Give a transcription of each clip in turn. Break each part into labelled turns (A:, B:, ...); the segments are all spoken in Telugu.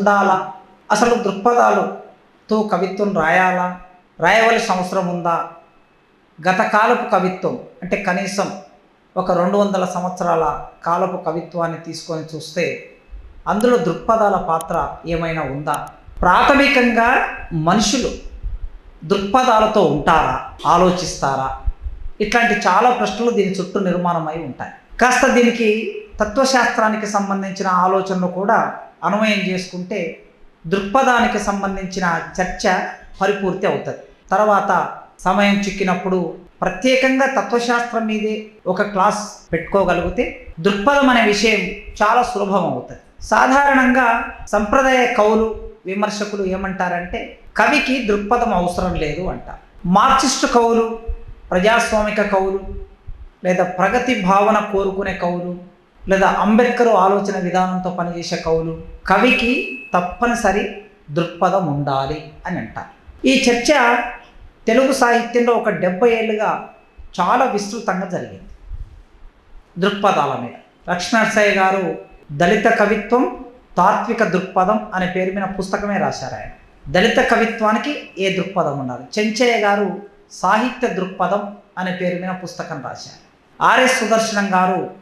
A: ఉండాలా అసలు దృక్పథాలుతో కవిత్వం రాయాలా? రాయవలసిన అవసరం ఉందా? గత కాలపు కవిత్వం అంటే కనీసం ఒక రెండు వందల సంవత్సరాల కాలపు కవిత్వాన్ని తీసుకొని చూస్తే అందులో దృక్పథాల పాత్ర ఏమైనా ఉందా? ప్రాథమికంగా మనుషులు దృక్పథాలతో ఉంటారా? ఆలోచిస్తారా? ఇట్లాంటి చాలా ప్రశ్నలు దీని చుట్టూ నిర్మాణమై ఉంటాయి. కాస్త దీనికి తత్వశాస్త్రానికి సంబంధించిన ఆలోచనలు కూడా అన్వయం చేసుకుంటే దృక్పథానికి సంబంధించిన చర్చ పరిపూర్తి అవుతుంది. తర్వాత సమయం చిక్కినప్పుడు ప్రత్యేకంగా తత్వశాస్త్రం మీదే ఒక క్లాస్ పెట్టుకోగలిగితే దృక్పథం అనే విషయం చాలా సులభం అవుతుంది. సాధారణంగా సంప్రదాయ కవులు విమర్శకులు ఏమంటారంటే కవికి దృక్పథం అవసరం లేదు అంటారు. మార్క్సిస్టు కవులు ప్రజాస్వామిక కవులు లేదా ప్రగతి భావన కోరుకునే కవులు లేదా అంబేద్కర్ ఆలోచన విధానంతో పనిచేసే కవులు కవికి తప్పనిసరి దృక్పథం ఉండాలి అని అంటారు. ఈ చర్చ తెలుగు సాహిత్యంలో ఒక డెబ్బై ఏళ్ళుగా చాలా విస్తృతంగా జరిగింది. దృక్పథాల మీద. లక్ష్మణర్సయ్య గారు దళిత కవిత్వం తాత్విక దృక్పథం అనే పేరు మీద పుస్తకమే రాశారు ఆయన. దళిత కవిత్వానికి ఏ దృక్పథం ఉండాలి? చెంచయ్య గారు సాహిత్య దృక్పథం అనే పేరు మీద పుస్తకం రాశారు. ఆర్ఎస్ సుదర్శనం గారు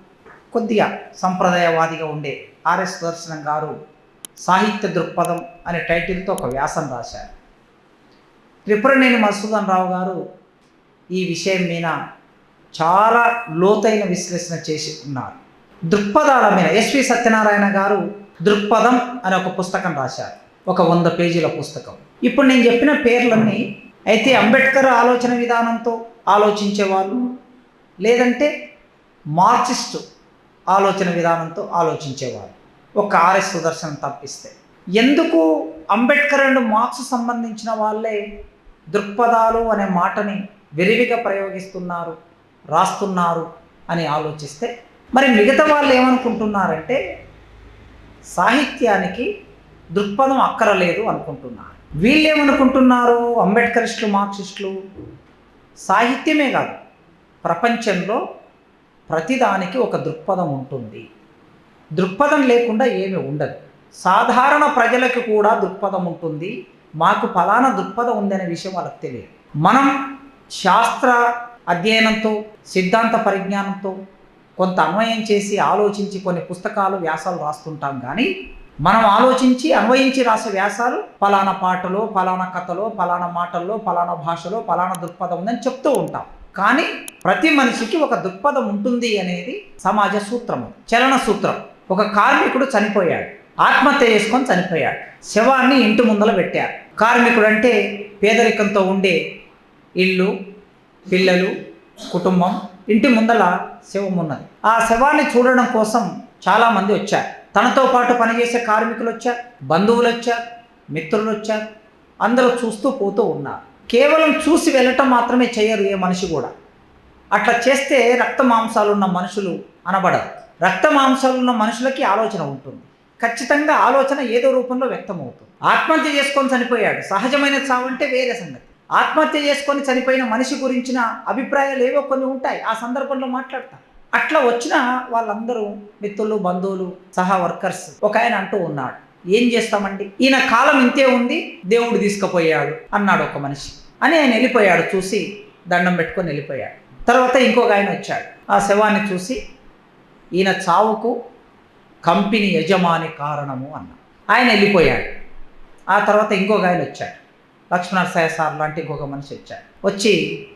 A: కొద్దిగా సంప్రదాయవాదిగా ఉండే ఆర్ఎస్ సుదర్శనం గారు సాహిత్య దృక్పథం అనే టైటిల్తో ఒక వ్యాసం రాశారు. త్రిపురనేని మధుసూదన్ రావు గారు ఈ విషయం మీద చాలా లోతైన విశ్లేషణ చేసి ఉన్నారు. దృక్పథాల మీద ఎస్వి సత్యనారాయణ గారు దృక్పథం అనే ఒక పుస్తకం రాశారు. ఒక వంద పేజీల పుస్తకం. ఇప్పుడు నేను చెప్పిన పేర్లన్నీ అయితే అంబేద్కర్ ఆలోచన విధానంతో ఆలోచించేవాళ్ళు లేదంటే మార్క్సిస్టు ఆలోచన విధానంతో ఆలోచించేవారు. ఒక ఆర్ఎస్ సుదర్శనం తప్పిస్తే. ఎందుకు అంబేద్కర్ అండ్ మార్క్స్ సంబంధించిన వాళ్ళే దృక్పథాలు అనే మాటని విరివిగా ప్రయోగిస్తున్నారు రాస్తున్నారు అని ఆలోచిస్తే మరి మిగతా వాళ్ళు ఏమనుకుంటున్నారంటే సాహిత్యానికి దృక్పథం అక్కరలేదు అనుకుంటున్నారు. వీళ్ళు ఏమనుకుంటున్నారు అంబేద్కరిస్టులు మార్క్సిస్టులు సాహిత్యమే కాదు. ప్రపంచంలో ప్రతిదానికి ఒక దృక్పథం ఉంటుంది. దృక్పథం లేకుండా ఏమి ఉండదు. సాధారణ ప్రజలకు కూడా దృక్పథం ఉంటుంది. మాకు ఫలానా దృక్పథం ఉందనే విషయం వాళ్ళకి తెలియదు. మనం శాస్త్ర అధ్యయనంతో సిద్ధాంత పరిజ్ఞానంతో కొంత అన్వయం చేసి ఆలోచించి కొన్ని పుస్తకాలు వ్యాసాలు రాస్తుంటాం కానీ మనం ఆలోచించి అన్వయించి రాసే వ్యాసాలు ఫలానా పాటలో ఫలానా కథలో ఫలానా మాటల్లో ఫలానా భాషలో ఫలానా దృక్పథం ఉందని చెప్తూ ఉంటాం. కానీ ప్రతి మనిషికి ఒక దృక్పథం ఉంటుంది అనేది సమాజ సూత్రం చలన సూత్రం. ఒక కార్మికుడు చనిపోయాడు ఆత్మహత్య చేసుకొని చనిపోయాడు శవాన్ని ఇంటి ముందల పెట్టారు. కార్మికుడు అంటే పేదరికంతో ఉండే ఇల్లు పిల్లలు కుటుంబం ఇంటి ముందల శవం ఉన్నది. ఆ శవాన్ని చూడడం కోసం చాలామంది వచ్చారు. తనతో పాటు పనిచేసే కార్మికులు వచ్చారు బంధువులు వచ్చారు మిత్రులు వచ్చారు అందరూ చూస్తూ పోతూ ఉన్నారు. కేవలం చూసి వెళ్ళటం మాత్రమే చేయరు ఏ మనిషి కూడా. అట్లా చేస్తే రక్త మాంసాలు ఉన్న మనుషులు అనబడరు. రక్త మాంసాలు ఉన్న మనుషులకి ఆలోచన ఉంటుంది. ఖచ్చితంగా ఆలోచన ఏదో రూపంలో వ్యక్తమవుతుంది. ఆత్మహత్య చేసుకొని చనిపోయాడు. సహజమైన చావు అంటే వేరే సంగతి. ఆత్మహత్య చేసుకొని చనిపోయిన మనిషి గురించిన అభిప్రాయాలు ఏవో కొన్ని ఉంటాయి. ఆ సందర్భంలో మాట్లాడతాం. అట్లా వచ్చిన వాళ్ళందరూ మిత్రులు బంధువులు సహా వర్కర్స్ ఒక ఆయన అంటూ ఉన్నాడు. ఏం చేస్తామండి? ఈయన కాలం ఇంతే ఉంది దేవుడు తీసుకుపోయాడు అన్నాడు ఒక మనిషి. అని ఆయన వెళ్ళిపోయాడు చూసి దండం పెట్టుకొని వెళ్ళిపోయాడు. తర్వాత ఇంకొక ఆయన వచ్చాడు. ఆ శవాన్ని చూసి ఈయన చావుకు కంపెనీ యజమాని కారణము అన్న ఆయన వెళ్ళిపోయాడు. ఆ తర్వాత ఇంకొక ఆయన వచ్చాడు. లక్ష్మణరసాయ సార్ లాంటి ఇంకొక మనిషి వచ్చాడు. వచ్చి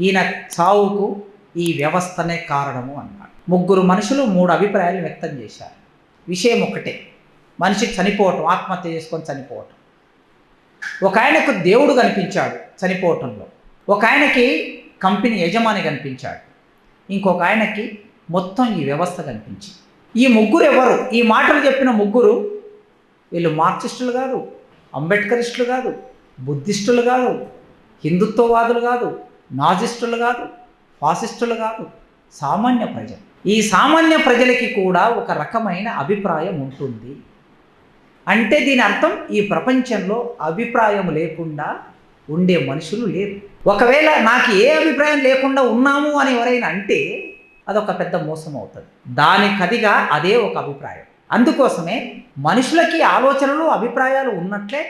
A: ఈయన చావుకు ఈ వ్యవస్థనే కారణము అన్నాడు. ముగ్గురు మనుషులు మూడు అభిప్రాయాలు వ్యక్తం చేశారు. విషయం ఒకటే. మనిషి చనిపోవటం ఆత్మహత్య చేసుకొని చనిపోవటం. ఒక ఆయనకు దేవుడు కనిపించాడు చనిపోవటంలో. ఒక ఆయనకి కంపెనీ యజమాని కనిపించాడు. ఇంకొక ఆయనకి మొత్తం ఈ వ్యవస్థ కనిపించింది. ఈ ముగ్గురు ఎవరు? ఈ మాటలు చెప్పిన ముగ్గురు వీళ్ళు మార్క్సిస్టులు కాదు అంబేద్కరిస్టులు కాదు బుద్ధిస్టులు కాదు హిందుత్వవాదులు కాదు నాజిస్టులు కాదు ఫాసిస్టులు కాదు సామాన్య ప్రజలు. ఈ సామాన్య ప్రజలకి కూడా ఒక రకమైన అభిప్రాయం ఉంటుంది. అంటే దీని అర్థం ఈ ప్రపంచంలో అభిప్రాయం లేకుండా ఉండే మనుషులు లేరు. ఒకవేళ నాకు ఏ అభిప్రాయం లేకుండా ఉన్నాము అని ఎవరైనా అంటే అదొక పెద్ద మోసం అవుతుంది. దానికదిగా అదే ఒక అభిప్రాయం. అందుకోసమే మనుషులకి ఆలోచనలు అభిప్రాయాలు ఉన్నట్లే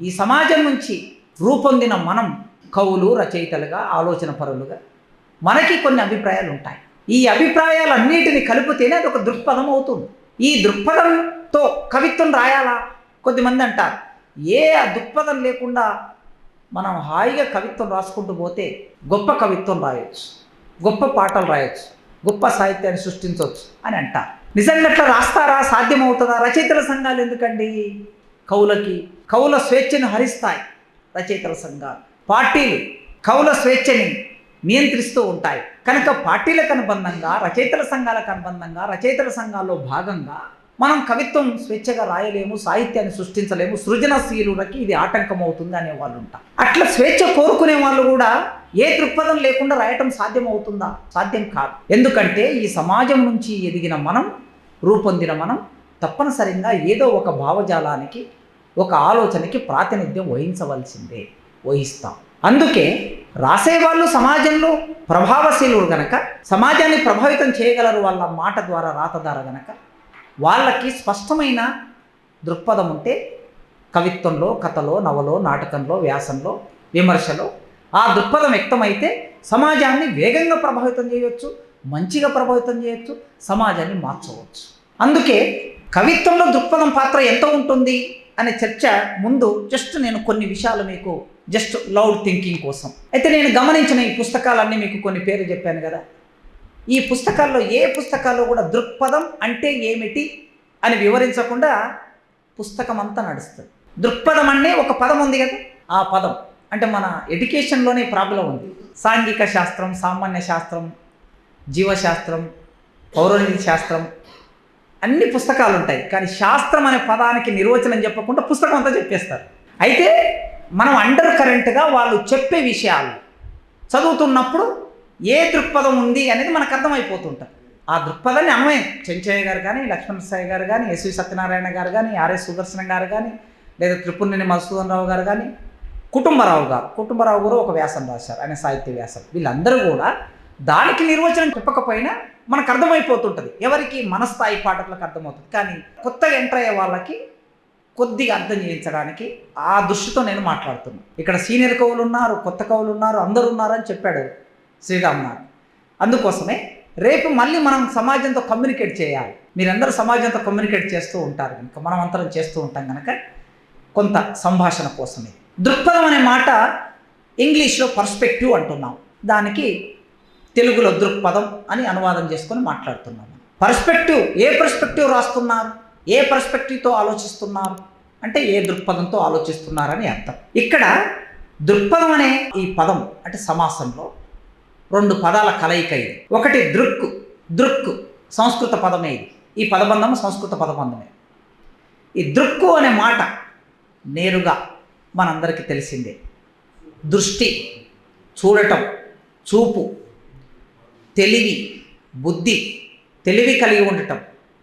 A: ఈ సమాజం నుంచి రూపొందిన మనం కవులు రచయితలుగా ఆలోచన పరులుగా మనకి కొన్ని అభిప్రాయాలు ఉంటాయి. ఈ అభిప్రాయాలన్నిటిని కలిపితేనే అది ఒక దృక్పథం అవుతుంది. ఈ దృక్పథంతో కవిత్వం రాయాలా? కొద్దిమంది అంటారు. ఏ ఆ దృక్పథం లేకుండా మనం హాయిగా కవిత్వం రాసుకుంటూ పోతే గొప్ప కవిత్వం రాయొచ్చు గొప్ప పాటలు రాయొచ్చు గొప్ప సాహిత్యాన్ని సృష్టించవచ్చు అని అంటారు. నిజంగా అట్లా రాస్తారా? సాధ్యమవుతుందా? రచయితల సంఘాలు ఎందుకండి? కవులకి కవుల స్వేచ్ఛను హరిస్తాయి రచయితల సంఘాలు. పార్టీలు కవుల స్వేచ్ఛని నియంత్రిస్తూ ఉంటాయి. కనుక పార్టీలకు అనుబంధంగా రచయితల సంఘాలకు అనుబంధంగా రచయితల సంఘాల్లో భాగంగా మనం కవిత్వం స్వేచ్ఛగా రాయలేము సాహిత్యాన్ని సృష్టించలేము సృజనశీలులకి ఇది ఆటంకం అవుతుంది అనే వాళ్ళు ఉంటారు. అట్లా స్వేచ్ఛ కోరుకునే వాళ్ళు కూడా ఏ దృక్పథం లేకుండా రాయటం సాధ్యం అవుతుందా సాధ్యం కాదు. ఎందుకంటే ఈ సమాజం నుంచి ఎదిగిన మనం రూపొందిన మనం తప్పనిసరిగా ఏదో ఒక భావజాలానికి ఒక ఆలోచనకి ప్రాతినిధ్యం వహించవలసిందే వహిస్తాం. అందుకే రాసేవాళ్ళు సమాజంలో ప్రభావశీలుడు గనక సమాజాన్ని ప్రభావితం చేయగలరు వాళ్ళ మాట ద్వారా రాత ద్వారా గనక వాళ్ళకి స్పష్టమైన దృక్పథం ఉంటే కవిత్వంలో కథలో నవలో నాటకంలో వ్యాసంలో విమర్శలో ఆ దృక్పథం వ్యక్తమైతే సమాజాన్ని వేగంగా ప్రభావితం చేయవచ్చు మంచిగా ప్రభావితం చేయవచ్చు సమాజాన్ని మార్చవచ్చు. అందుకే కవిత్వంలో దృక్పథం పాత్ర ఎంత ఉంటుంది అనే చర్చ ముందు జస్ట్ నేను కొన్ని విషయాలు మీకు జస్ట్ లౌడ్ థింకింగ్ కోసం. అయితే నేను గమనించిన ఈ పుస్తకాలన్నీ మీకు కొన్ని పేర్లు చెప్పాను కదా. ఈ పుస్తకాల్లో ఏ పుస్తకాల్లో కూడా దృక్పథం అంటే ఏమిటి అని వివరించకుండా పుస్తకం అంతా నడుస్తుంది. దృక్పథం అనే ఒక పదం ఉంది కదా ఆ పదం. అంటే మన ఎడ్యుకేషన్లోనే ప్రాబ్లం ఉంది. సాంఘిక శాస్త్రం సామాన్య శాస్త్రం జీవశాస్త్రం పౌరాణిక శాస్త్రం అన్ని పుస్తకాలు ఉంటాయి కానీ శాస్త్రం అనే పదానికి నిర్వచనం చెప్పకుండా పుస్తకం అంతా చెప్పేస్తారు. అయితే మనం అండర్ కరెంట్గా వాళ్ళు చెప్పే విషయాలు చదువుతున్నప్పుడు ఏ దృక్పథం ఉంది అనేది మనకు అర్థమైపోతుంటుంది ఆ దృక్పథాన్ని అన్వయం చెంచయ్య గారు కానీ లక్ష్మణ సాయి గారు కానీ ఎస్వి సత్యనారాయణ గారు కానీ ఆర్ఎస్ సుదర్శన గారు కానీ లేదా త్రిపుణిని మధుసూదన్ రావు గారు కానీ కుటుంబరావు గారు కుటుంబరావు గారు ఒక వ్యాసం రాశారు ఆయన సాహిత్య వ్యాసం. వీళ్ళందరూ కూడా దానికి నిర్వచనం చెప్పకపోయినా మనకు అర్థమైపోతుంటుంది. ఎవరికి మన స్థాయి పాఠకులకు అర్థమవుతుంది. కానీ కొత్తగా ఎంటర్ అయ్యే వాళ్ళకి కొద్దిగా అర్థం చేయించడానికి ఆ దృష్టితో నేను మాట్లాడుతున్నాను ఇక్కడ సీనియర్ కవులు ఉన్నారు కొత్త కవులు ఉన్నారు అందరు ఉన్నారు అని చెప్పాడు శ్రీరామ్నాథ్. అందుకోసమే రేపు మళ్ళీ మనం సమాజంతో కమ్యూనికేట్ చేయాలి. మీరందరూ సమాజంతో కమ్యూనికేట్ చేస్తూ ఉంటారు కనుక మనం అంతరం చేస్తూ ఉంటాం కనుక కొంత సంభాషణ కోసమే. దృక్పథం అనే మాట ఇంగ్లీష్లో పర్స్పెక్టివ్ అంటున్నాం. దానికి తెలుగులో దృక్పథం అని అనువాదం చేసుకొని మాట్లాడుతున్నాము పర్స్పెక్టివ్ ఏ పర్స్పెక్టివ్ రాస్తున్నారు? ఏ పర్స్పెక్టివ్తో ఆలోచిస్తున్నారు? అంటే ఏ దృక్పథంతో ఆలోచిస్తున్నారని అర్థం. ఇక్కడ దృక్పథం అనే ఈ పదం అంటే సమాసంలో రెండు పదాల కలయిక ఇది. ఒకటి దృక్ దృక్ సంస్కృత పదమే ఇది. ఈ పదబంధం సంస్కృత పదబంధమే. ఈ దృక్కు అనే మాట నేరుగా మనందరికీ తెలిసిందే. దృష్టి చూడటం చూపు తెలివి బుద్ధి తెలివి కలిగి ఉండటం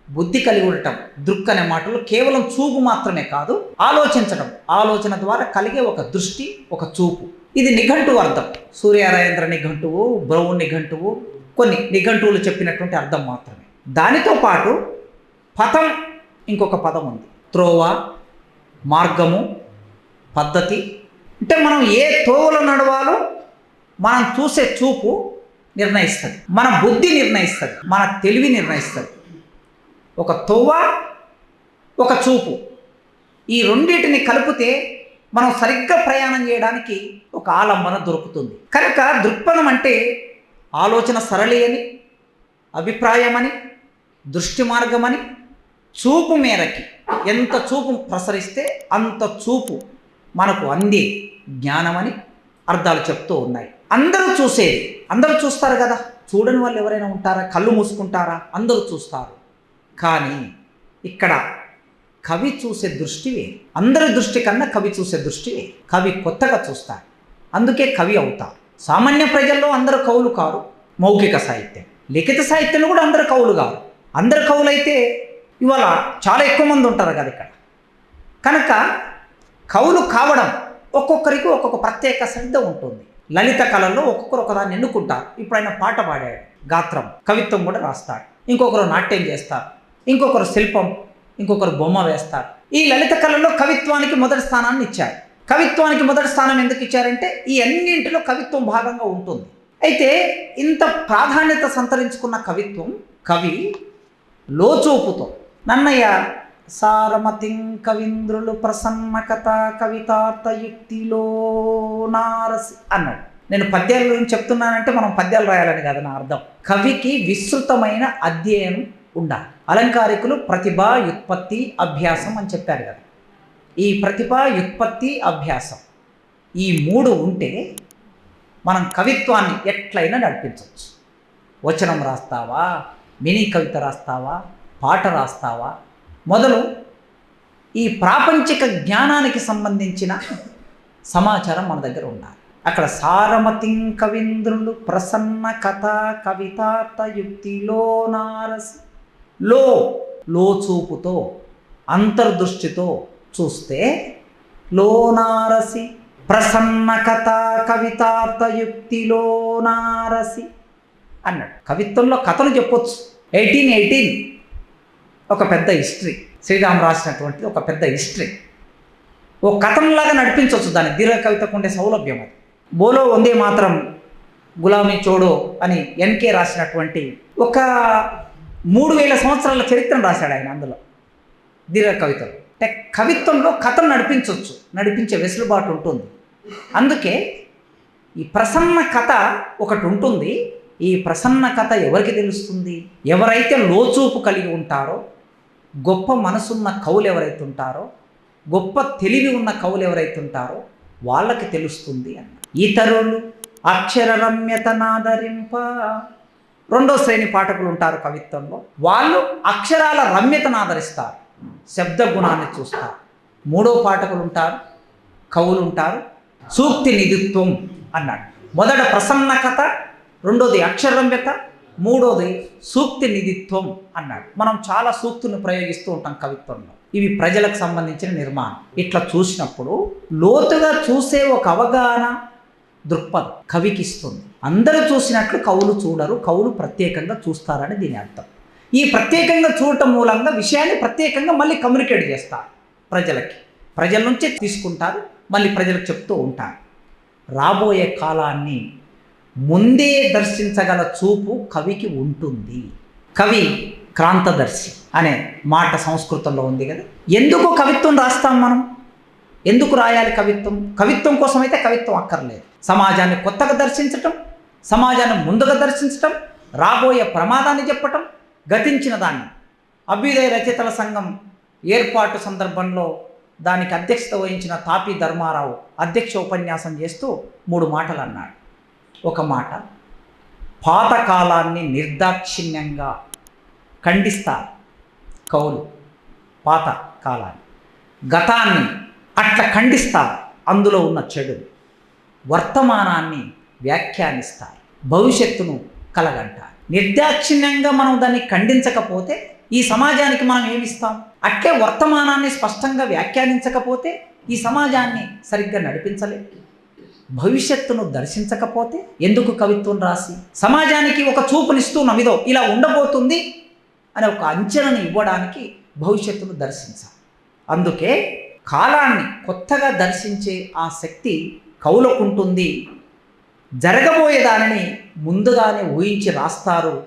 A: బుద్ధి కలిగి ఉండటం దృక్ అనే మాటలు కేవలం చూపు మాత్రమే కాదు ఆలోచించడం ఆలోచన ద్వారా కలిగే ఒక దృష్టి ఒక చూపు. ఇది నిఘంటువు అర్థం. సూర్యారాయేంద్ర నిఘంటువు బ్రౌన్ నిఘంటువు కొన్ని నిఘంటువులు చెప్పినటువంటి అర్థం మాత్రమే. దానితో పాటు పథం ఇంకొక పదం ఉంది. త్రోవ మార్గము పద్ధతి. అంటే మనం ఏ తోవలో నడవాలో మనం చూసే చూపు నిర్ణయిస్తుంది. మన బుద్ధి నిర్ణయిస్తుంది. మన తెలివి నిర్ణయిస్తుంది. ఒక తొవ్వ ఒక చూపు. ఈ రెండింటిని కలిపితే మనం సరిగ్గా ప్రయాణం చేయడానికి ఒక ఆలంబన దొరుకుతుంది. కనుక దృక్పథం అంటే ఆలోచన సరళి అని అభిప్రాయమని దృష్టి మార్గమని చూపు మేరకి. ఎంత చూపు ప్రసరిస్తే అంత చూపు మనకు అందే జ్ఞానమని అర్థాలు చెప్తూ ఉన్నాయి. అందరూ చూసేది అందరూ చూస్తారు కదా. చూడని వాళ్ళు ఎవరైనా ఉంటారా? కళ్ళు మూసుకుంటారా? అందరూ చూస్తారు. కానీ ఇక్కడ కవి చూసే దృష్టివే. అందరి దృష్టి కన్నా కవి చూసే దృష్టివే. కవి కొత్తగా చూస్తారు. అందుకే కవి అవుతారు. సామాన్య ప్రజల్లో అందరు కవులు కారు. మౌఖిక సాహిత్యం. లిఖిత సాహిత్యంలో కూడా అందరు కవులు కారు. అందరు కవులైతే ఇవాళ చాలా ఎక్కువ మంది ఉంటారు కదా ఇక్కడ. కనుక కవులు కావడం ఒక్కొక్కరికి ఒక్కొక్క ప్రత్యేక శ్రద్ధ ఉంటుంది. లలిత కళల్లో ఒక్కొక్కరు ఒకదాన్ని ఎన్నుకుంటారు. ఇప్పుడు ఆయన పాట పాడాడు గాత్రం కవిత్వం కూడా రాస్తాడు ఇంకొకరు నాట్యం చేస్తారు. ఇంకొకరు శిల్పం ఇంకొకరు బొమ్మ వేస్తారు. ఈ లలిత కళల్లో కవిత్వానికి మొదటి స్థానాన్ని ఇచ్చారు. కవిత్వానికి మొదటి స్థానం ఎందుకు ఇచ్చారంటే ఈ అన్నింటిలో కవిత్వం భాగంగా ఉంటుంది. అయితే ఇంత ప్రాధాన్యత సంతరించుకున్న కవిత్వం కవి లోచూపుతో నన్నయ్య సారమతిం కవీంద్రులు ప్రసన్న కథ నారసి అన్నాడు. నేను పద్యాల గురించి చెప్తున్నానంటే మనం పద్యాలు రాయాలని కాదు నా అర్థం. కవికి విస్తృతమైన అధ్యయనం ఉండాలి. అలంకారికులు ప్రతిభ యుత్పత్తి అభ్యాసం అని చెప్పారు కదా. ఈ ప్రతిభ యుత్పత్తి అభ్యాసం ఈ మూడు ఉంటే మనం కవిత్వాన్ని ఎట్లయినా నడిపించవచ్చు. వచనం రాస్తావా? మినీ కవిత రాస్తావా? పాట రాస్తావా? మొదలు ఈ ప్రాపంచిక జ్ఞానానికి సంబంధించిన సమాచారం మన దగ్గర ఉండాలి. అక్కడ సారమతిం కవీంద్రులు ప్రసన్న కథ కవితార్థ యుక్తిలో నారసి లో లో చూపుతో అంతర్దృష్టితో చూస్తే లోనారసి ప్రసన్న కథ కవితార్థ యుక్తిలో నారసి అన్నాడు. కవిత్వంలో కథలు చెప్పొచ్చు. ఎయిటీన్ ఎయిటీన్ ఒక పెద్ద హిస్టరీ శ్రీరామ్ రాసినటువంటి ఒక పెద్ద హిస్టరీ ఓ కథంలాగా నడిపించవచ్చు దాన్ని. దీర్ఘ కవితకు ఉండే సౌలభ్యం అది. బోలో వందే మాత్రం గులామీ చోడో అని ఎన్కే రాసినటువంటి ఒక మూడు వేల సంవత్సరాల చరిత్రను రాశాడు ఆయన అందులో. దీర్ఘ కవితలు. అంటే కవిత్వంలో కథను నడిపించవచ్చు. నడిపించే వెసులుబాటు ఉంటుంది. అందుకే ఈ ప్రసన్న కథ ఒకటి ఉంటుంది. ఈ ప్రసన్న కథ ఎవరికి తెలుస్తుంది? ఎవరైతే లోచూపు కలిగి ఉంటారో గొప్ప మనసున్న కవులు ఎవరైతే ఉంటారో గొప్ప తెలివి ఉన్న కవులు ఎవరైతే ఉంటారో వాళ్ళకి తెలుస్తుంది అన్న. ఇతరులు అక్షర రమ్యత నాదరింప రెండో శ్రేణి పాఠకులు ఉంటారు కవిత్వంలో. వాళ్ళు అక్షరాల రమ్యతను ఆదరిస్తారు శబ్ద గుణాన్ని చూస్తారు. మూడో పాఠకులు ఉంటారు కవులు ఉంటారు సూక్తి నిధిత్వం అన్నాడు. మొదట ప్రసన్న కథ రెండోది అక్షరమ్యత మూడోది సూక్తి నిధిత్వం అన్నాడు. మనం చాలా సూక్తులను ప్రయోగిస్తూ ఉంటాం కవిత్వంలో. ఇవి ప్రజలకు సంబంధించిన నిర్మాణం. ఇట్లా చూసినప్పుడు లోతుగా చూసే ఒక అవగాహన దృక్పథం కవికి ఇస్తుంది అందరూ చూసినట్లు కవులు చూడరు కవులు ప్రత్యేకంగా చూస్తారని దీని అర్థం. ఈ ప్రత్యేకంగా చూడటం మూలంగా విషయాన్ని ప్రత్యేకంగా మళ్ళీ కమ్యూనికేట్ చేస్తారు ప్రజలకి. ప్రజల నుంచే తీసుకుంటారు మళ్ళీ ప్రజలకు చెప్తూ ఉంటారు. రాబోయే కాలాన్ని ముందే దర్శించగల చూపు కవికి ఉంటుంది. కవి క్రాంతదర్శి అనే మాట సంస్కృతంలో ఉంది కదా. ఎందుకు కవిత్వం రాస్తాం మనం? ఎందుకు రాయాలి కవిత్వం? కవిత్వం కోసం అయితే కవిత్వం అక్కర్లేదు. సమాజాన్ని కొత్తగా దర్శించటం సమాజాన్ని ముందుగా దర్శించటం రాబోయే ప్రమాదాన్ని చెప్పటం గతించిన దాన్ని. అభ్యుదయ రచయితల సంఘం ఏర్పాటు సందర్భంలో దానికి అధ్యక్షత వహించిన తాపి ధర్మారావు అధ్యక్ష ఉపన్యాసం చేస్తూ మూడు మాటలు అన్నాడు. ఒక మాట. పాతకాలాన్ని నిర్దాక్షిణ్యంగా ఖండిస్తారు కౌలు పాత కాలాన్ని గతాన్ని అట్లా ఖండిస్తారు అందులో ఉన్న చెడు. వర్తమానాన్ని వ్యాఖ్యానిస్తారు భవిష్యత్తును కలగంటారు నిర్దాక్షిణ్యంగా మనం దాన్ని ఖండించకపోతే ఈ సమాజానికి మనం ఏమిస్తాం? అట్లే వర్తమానాన్ని స్పష్టంగా వ్యాఖ్యానించకపోతే ఈ సమాజాన్ని సరిగ్గా నడిపించలేదు భవిష్యత్తును దర్శించకపోతే ఎందుకు కవిత్వం రాసి? సమాజానికి ఒక చూపునిస్తూ నమిదో ఇలా ఉండబోతుంది అనే ఒక అంచనను ఇవ్వడానికి భవిష్యత్తును దర్శించాలి. అందుకే కాలాన్ని కొత్తగా దర్శించే ఆ శక్తి కవులకుంటుంది జరగబోయే దానిని ముందుగానే ఊహించి రాస్తారు.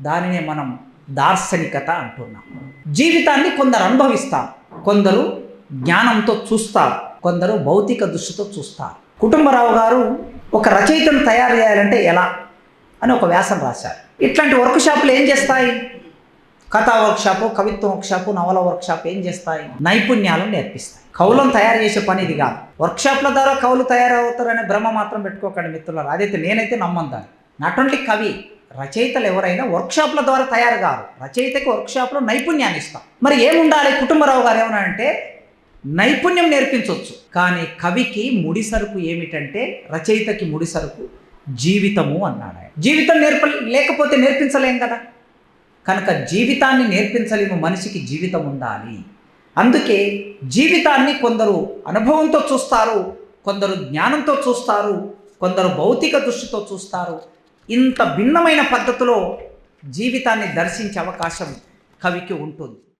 A: దానినే మనం దార్శనికత అంటున్నాం. జీవితాన్ని కొందరు అనుభవిస్తారు కొందరు జ్ఞానంతో చూస్తారు కొందరు భౌతిక దృష్టితో చూస్తారు. కుటుంబరావు గారు ఒక రచయితను తయారు చేయాలంటే ఎలా అని ఒక వ్యాసం రాశారు. ఇట్లాంటి వర్క్ షాపులు ఏం చేస్తాయి? కథా వర్క్షాపు కవిత్వం వర్క్షాపు నవల వర్క్షాప్ ఏం చేస్తాయి? నైపుణ్యాలను నేర్పిస్తాయి. కవులను తయారు చేసే పని ఇది కాదు. వర్క్షాప్ల ద్వారా కవులు తయారవుతారనే భ్రమ మాత్రం పెట్టుకోకండి మిత్రులారు. అదైతే నేనైతే నమ్మందాను దాన్ని. నాట్ ఓన్లీ కవి రచయితలు ఎవరైనా వర్క్షాప్ల ద్వారా తయారు కారు. రచయితకి వర్క్షాప్లో నైపుణ్యాన్ని ఇస్తాం. మరి ఏముండాలి? కుటుంబరావు గారు ఏమన్నారంటే నైపుణ్యం నేర్పించవచ్చు కానీ కవికి ముడి సరుకు ఏమిటంటే రచయితకి ముడి సరుకు జీవితము అన్నాడు ఆయన. జీవితం నేర్ప లేకపోతే నేర్పించలేం కదా? కనుక జీవితాన్ని నేర్పించలేము మనిషికి జీవితం ఉండాలి. అందుకే జీవితాన్ని కొందరు అనుభవంతో చూస్తారు కొందరు జ్ఞానంతో చూస్తారు కొందరు భౌతిక దృష్టితో చూస్తారు. ఇంత భిన్నమైన పద్ధతిలో జీవితాన్ని దర్శించే అవకాశం కవికి ఉంటుంది.